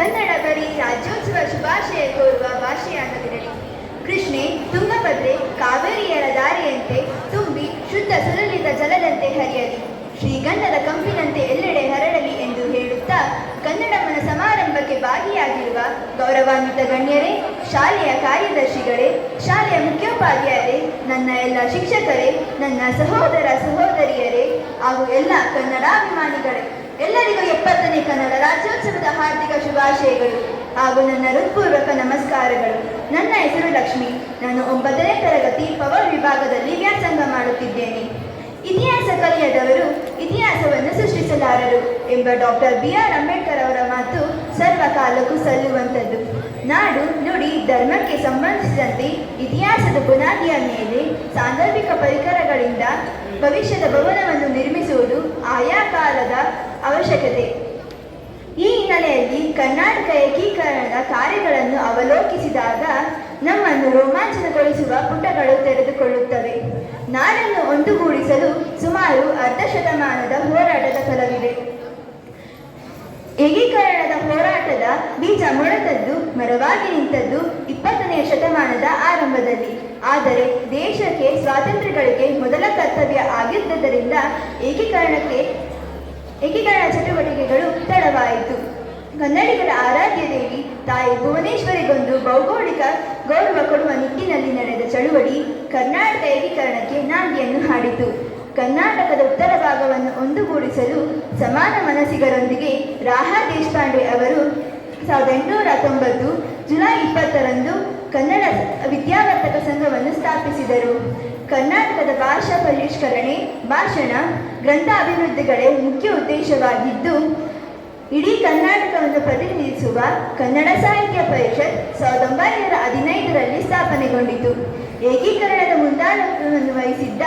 ಕನ್ನಡ ಬರೀ ರಾಜ್ಯೋತ್ಸವ ಶುಭಾಶಯ ಕೋರುವ ಭಾಷೆಯಾಗದಿರಲಿ ಕೃಷ್ಣೆ ತುಂಗಭದ್ರೆ ಕಾವೇರಿಯರ ದಾರಿಯಂತೆ ತುಂಬಿ ಶುದ್ಧ ಸುಲಲಿತ ಜಲದಂತೆ ಹರಿಯಲಿ. ಶ್ರೀಗಂಧದ ಕಂಪಿನಂತೆ ಎಲ್ಲೆಡೆ ಹರಡಲಿ ಎಂದು ಹೇಳುತ್ತಾ ಮನ ಸಮಾರಂಭಕ್ಕೆ ಭಾಗಿಯಾಗಿರುವ ಗೌರವಾನ್ವಿತ ಗಣ್ಯರೇ, ಶಾಲೆಯ ಕಾರ್ಯದರ್ಶಿಗಳೇ, ಶಾಲೆಯ ಮುಖ್ಯೋಪಾಧ್ಯಾಯರೇ, ನನ್ನ ಎಲ್ಲ ಶಿಕ್ಷಕರೇ, ನನ್ನ ಸಹೋದರ ಸಹೋದರಿಯರೇ ಹಾಗೂ ಎಲ್ಲ ಕನ್ನಡಾಭಿಮಾನಿಗಳೇ. ಎಲ್ಲರಿಗೂ ಎಪ್ಪತ್ತನೇ ಕನ್ನಡ ರಾಜ್ಯೋತ್ಸವದ ಹಾರ್ದಿಕ ಶುಭಾಶಯಗಳು ಹಾಗೂ ನನ್ನ ಹೃತ್ಪೂರ್ವಕ ನಮಸ್ಕಾರಗಳು. ನನ್ನ ಹೆಸರು ಲಕ್ಷ್ಮಿ. ನಾನು ಒಂಬತ್ತನೇ ತರಗತಿ ಪವರ್ ವಿಭಾಗದಲ್ಲಿ ವ್ಯಾಸಂಗ ಮಾಡುತ್ತಿದ್ದೇನೆ. ಇತಿಹಾಸ ಕಲಿಯದವರು ಇತಿಹಾಸವನ್ನು ಸೃಷ್ಟಿಸಲಾರರು ಎಂಬ ಡಾಕ್ಟರ್ ಬಿ ಆರ್ ಅಂಬೇಡ್ಕರ್ ಅವರ ಮಾತು ಸರ್ವಕಾಲಕ್ಕೂ ಸಲ್ಲುವಂಥದ್ದು. ನಾಡು, ನುಡಿ, ಧರ್ಮಕ್ಕೆ ಸಂಬಂಧಿಸಿದಂತೆ ಇತಿಹಾಸದ ಬುನಾದಿಯ ಮೇಲೆ ಸಾಂದರ್ಭಿಕ ಪರಿಕರಗಳಿಂದ ಭವಿಷ್ಯದ ಭವನವನ್ನು ನಿರ್ಮಿಸುವುದು ಆಯಾ ಕಾಲದ ಅವಶ್ಯಕತೆ. ಈ ಹಿನ್ನೆಲೆಯಲ್ಲಿ ಕರ್ನಾಟಕ ಏಕೀಕರಣದ ಕಾರ್ಯಗಳನ್ನು ಅವಲೋಕಿಸಿದಾಗ ನಮ್ಮನ್ನು ರೋಮಾಂಚನಗೊಳಿಸುವ ಪುಟಗಳು ತೆರೆದುಕೊಳ್ಳುತ್ತವೆ. ನಾಡನ್ನು ಒಂದುಗೂಡಿಸಲು ಸುಮಾರು ಅರ್ಧ ಶತಮಾನದ ಹೋರಾಟದ ಫಲವಿದೆ. ಏಕೀಕರಣದ ಹೋರಾಟದ ಬೀಜ ಮೊಳತದ್ದು, ಮರವಾಗಿ ನಿಂತದ್ದು ಇಪ್ಪತ್ತನೆಯ ಶತಮಾನದ ಆರಂಭದಲ್ಲಿ. ಆದರೆ ದೇಶಕ್ಕೆ ಸ್ವಾತಂತ್ರ್ಯಗಳಿಗೆ ಮೊದಲ ಕರ್ತವ್ಯ ಆಗಿದ್ದರಿಂದ ಏಕೀಕರಣಕ್ಕೆ ಏಕೀಕರಣ ಚಟುವಟಿಕೆಗಳು ತಡವಾಯಿತು. ಕನ್ನಡಿಗರ ಆರಾಧ್ಯ ದೇವಿ, ತಾಯಿ ಭುವನೇಶ್ವರಿಗೊಂದು ಭೌಗೋಳಿಕ ಗೌರವ ಕೊಡುವ ನಿಟ್ಟಿನಲ್ಲಿ ನಡೆದ ಚಳುವಳಿ ಕರ್ನಾಟಕ ಏಕೀಕರಣಕ್ಕೆ ನಾಂದಿಯನ್ನು ಹಾಡಿತು. ಕರ್ನಾಟಕದ ಉತ್ತರ ಭಾಗವನ್ನು ಒಂದುಗೂಡಿಸಲು ಸಮಾನ ಮನಸ್ಸಿಗರೊಂದಿಗೆ ರಾಹಾ ದೇಶಪಾಂಡೆ ಅವರು ಸಾವಿರದ ಎಂಟುನೂರ ಹತ್ತೊಂಬತ್ತು ಜುಲೈ ಇಪ್ಪತ್ತರಂದು ಕನ್ನಡ ವಿದ್ಯಾವರ್ತಕ ಸಂಘವನ್ನು ಸ್ಥಾಪಿಸಿದರು. ಕರ್ನಾಟಕದ ಭಾಷಾ ಪರಿಷ್ಕರಣೆ, ಭಾಷಣ ಗ್ರಂಥ ಅಭಿವೃದ್ಧಿಗಳೇ ಮುಖ್ಯ ಉದ್ದೇಶವಾಗಿದ್ದು, ಇಡೀ ಕರ್ನಾಟಕವನ್ನು ಪ್ರತಿನಿಧಿಸುವ ಕನ್ನಡ ಸಾಹಿತ್ಯ ಪರಿಷತ್ ಸಾವಿರದ ಒಂಬೈನೂರ ಹದಿನೈದರಲ್ಲಿ ಸ್ಥಾಪನೆಗೊಂಡಿತು. ಏಕೀಕರಣದ ಮುಂದಾಳತ್ವವನ್ನು ವಹಿಸಿದ್ದ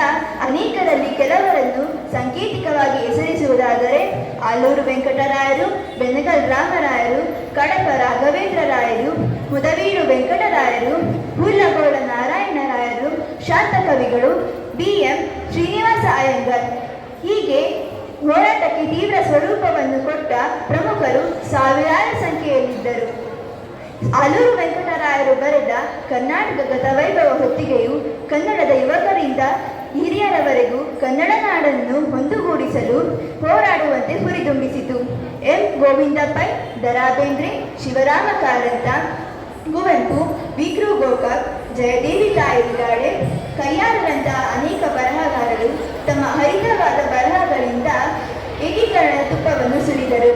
ಅನೇಕರಲ್ಲಿ ಕೆಲವರನ್ನು ಸಾಂಕೇತಿಕವಾಗಿ ಹೆಸರಿಸುವುದಾದರೆ, ಆಲೂರು ವೆಂಕಟರಾಯರು, ಬೆನಗಲ್ ರಾಮರಾಯರು, ಕಡಪ ರಾಘವೇಂದ್ರ ರಾಯರು ಮುದವೀಡು ವೆಂಕಟರಾಯರು ಹುಲ್ಲಗೋಳ ನಾರಾಯಣರಾಯರು, ಶಾಂತಕವಿಗಳು ಬಿ ಎಂ ಶ್ರೀನಿವಾಸ ಅಯ್ಯಂಗರ್ ಹೀಗೆ ಹೋರಾಟಕ್ಕೆ ತೀವ್ರ ಸ್ವರೂಪವನ್ನು ಕೊಟ್ಟ ಪ್ರಮುಖರು ಸಾವಿರಾರು ಸಂಖ್ಯೆಯಲ್ಲಿದ್ದರು. ಆಲೂರು ವೆಂಕಟರಾಯರು ಬರೆದ ಕರ್ನಾಟಕ ಗತವೈಭವ ಹೊತ್ತಿಗೆಯು ಕನ್ನಡದ ಯುವಕರಿಂದ ಹಿರಿಯರವರೆಗೂ ಕನ್ನಡ ನಾಡನ್ನು ಒಂದುಗೂಡಿಸಲು ಹೋರಾಡುವಂತೆ ಹುರಿದುಂಬಿಸಿತು. ಎಂ. ಗೋವಿಂದ ಪೈ ದರಾ ಬೇಂದ್ರೆ ಶಿವರಾಮ ಕಾರಂತ ಕುವೆಂಪು, ವಿಕ್ರು ಗೋಕಾಕ್, ಜಯದೇವಿ ತಾಯಿಗಾಡೆ ಕಯ್ಯಾರರಂತಹ ಅನೇಕ ಬರಹಗಾರರು ತಮ್ಮ ಹರಿತವಾದ ಬರಹಗಳಿಂದ ಏಕೀಕರಣದ ತುಪ್ಪವನ್ನು ಸುರಿದರು.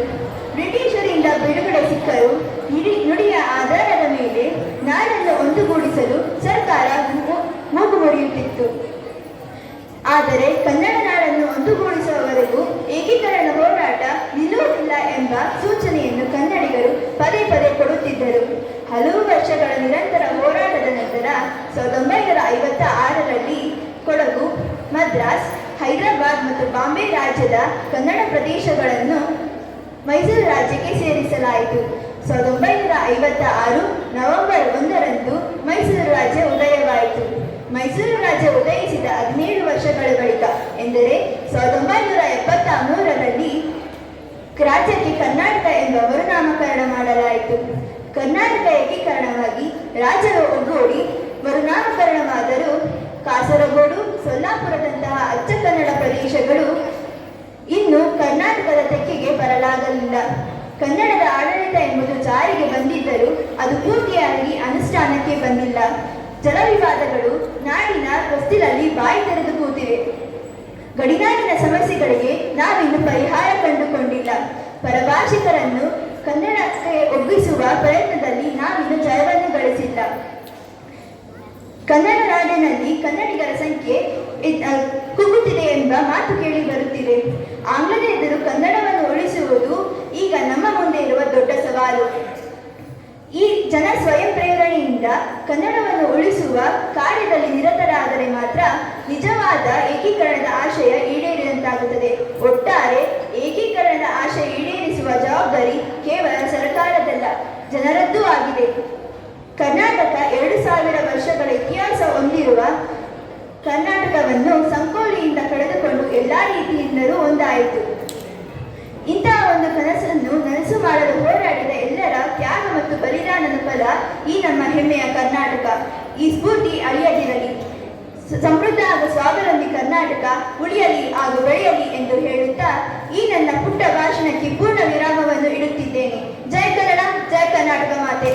ಬ್ರಿಟಿಷರಿಂದ ಬಿಡುಗಡೆ ಸಿಕ್ಕರು ನುಡಿ ನುಡಿಯ ಆಧಾರದ ಮೇಲೆ ನಾಡನ್ನು ಒಂದುಗೂಡಿಸಲು ಸರ್ಕಾರ ಮೂಗು ಮುರಿಯುತ್ತಿತ್ತು ಆದರೆ ಕನ್ನಡ ನಾಡನ್ನು ಒಂದುಗೂಡಿಸುವವರೆಗೂ ಏಕೀಕರಣ ಹೋರಾಟ ನಿಲ್ಲುವುದಿಲ್ಲ ಎಂಬ ಸೂಚನೆಯನ್ನು ಕನ್ನಡಿಗರು ಪದೇ ಪದೇ ಕೊಡುತ್ತಿದ್ದರು. ಹಲವು ವರ್ಷಗಳ ನಿರಂತರ ಹೋರಾಟದ ನಂತರ ಸಾವಿರದ ಒಂಬೈನೂರ ಐವತ್ತ ಮದ್ರಾಸ್, ಹೈದರಾಬಾದ್ ಮತ್ತು ಬಾಂಬೆ ರಾಜ್ಯದ ಕನ್ನಡ ಪ್ರದೇಶಗಳನ್ನು ಮೈಸೂರು ರಾಜ್ಯಕ್ಕೆ ಸೇರಿಸಲಾಯಿತು. ಸಾವಿರದ ಒಂಬೈನೂರ ಐವತ್ತ ಆರು ನವೆಂಬರ್ ಒಂದರಂದು ಮೈಸೂರು ರಾಜ್ಯ ಉದಯವಾಯಿತು. ಮೈಸೂರು ರಾಜ್ಯ ಉದಯಿಸಿದ ಹದಿನೇಳು ವರ್ಷಗಳ ಬಳಿಕ, ಎಂದರೆ ಸಾವಿರದ ಒಂಬೈನೂರ ಎಪ್ಪತ್ತ ಮೂರರಲ್ಲಿ ರಾಜ್ಯಕ್ಕೆ ಕರ್ನಾಟಕ ಎಂಬ ಮರುನಾಮಕರಣ ಮಾಡಲಾಯಿತು. ಕರ್ನಾಟಕ ಏಕೀಕರಣವಾಗಿ ರಾಜ್ಯವು ಒಗ್ಗೂಡಿ ಮರುನಾಮಕರಣವಾದರೂ ಕಾಸರಗೋಡು ಸೊಲ್ಲಾಪುರದಂತಹ ಅಚ್ಚ ಕನ್ನಡ ಪ್ರದೇಶಗಳು ಇನ್ನು ಕರ್ನಾಟಕದ ತೆಕ್ಕೆಗೆ ಬರಲಾಗಲಿಲ್ಲ. ಕನ್ನಡದ ಆಡಳಿತ ಎಂಬುದು ಜಾರಿಗೆ ಬಂದಿದ್ದರೂ ಅದು ಪೂರ್ತಿಯಾಗಿ ಅನುಷ್ಠಾನಕ್ಕೆ ಬಂದಿಲ್ಲ. ಜಲವಿವಾದಗಳು ನಾಡಿನ ಹೊಸ್ತಿಲಲ್ಲಿ ಬಾಯಿ ತೆರೆದು ಕೂತಿವೆ. ಗಡಿನಾಡಿನ ಸಮಸ್ಯೆಗಳಿಗೆ ನಾವಿನ್ನು ಪರಿಹಾರ ಕಂಡುಕೊಂಡಿಲ್ಲ. ಪರಭಾಷಿಕರನ್ನು ಕನ್ನಡಕ್ಕೆ ಒಗ್ಗಿಸುವ ಪ್ರಯತ್ನದಲ್ಲಿ ನಾವಿನ್ನು ಜಯವನ್ನು ಗಳಿಸಿಲ್ಲ. ಕನ್ನಡ ನಾಡಿನಲ್ಲಿ ಕನ್ನಡಿಗರ ಸಂಖ್ಯೆ ಕುಗ್ಗುತ್ತಿದೆ ಎಂಬ ಮಾತು ಕೇಳಿ ಬರುತ್ತಿದೆ. ಆಂಗ್ಲದ ಎದುರು ಕನ್ನಡವನ್ನು ಉಳಿಸುವುದು ಈಗ ನಮ್ಮ ಮುಂದೆ ಇರುವ ದೊಡ್ಡ ಸವಾಲು. ಈ ಜನ ಸ್ವಯಂ ಪ್ರೇರಣೆಯಿಂದ ಕನ್ನಡವನ್ನು ಉಳಿಸುವ ಕಾರ್ಯದಲ್ಲಿ ನಿರತರಾದರೆ ಮಾತ್ರ ನಿಜವಾದ ಏಕೀಕರಣದ ಆಶಯ ಈಡೇರಿದಂತಾಗುತ್ತದೆ. ಒಟ್ಟಾರೆ ಏಕೀಕರಣದ ಆಶಯ ಈಡೇರಿಸುವ ಜವಾಬ್ದಾರಿ ಕೇವಲ ಸರ್ಕಾರದಲ್ಲ, ಜನರದ್ದೂ ಆಗಿದೆ. ಕರ್ನಾಟಕ ಎರಡು ಕರ್ನಾಟಕ ಈ ಸ್ಫೂರ್ತಿ ಅಳಿಯದಿರಲಿ ಸಮೃದ್ಧ ಹಾಗೂ ಸ್ವಾವಲಂಬಿ ಕರ್ನಾಟಕ ಉಳಿಯಲಿ ಹಾಗೂ ಬೆಳೆಯಲಿ ಎಂದು ಹೇಳುತ್ತಾ ಈ ನನ್ನ ಪುಟ್ಟ ಭಾಷಣಕ್ಕೆ ಪೂರ್ಣ ವಿರಾಮವನ್ನು ಇಡುತ್ತಿದ್ದೇನೆ. ಜಯ ಕನ್ನಡ, ಜಯ ಕರ್ನಾಟಕ ಮಾತೆ.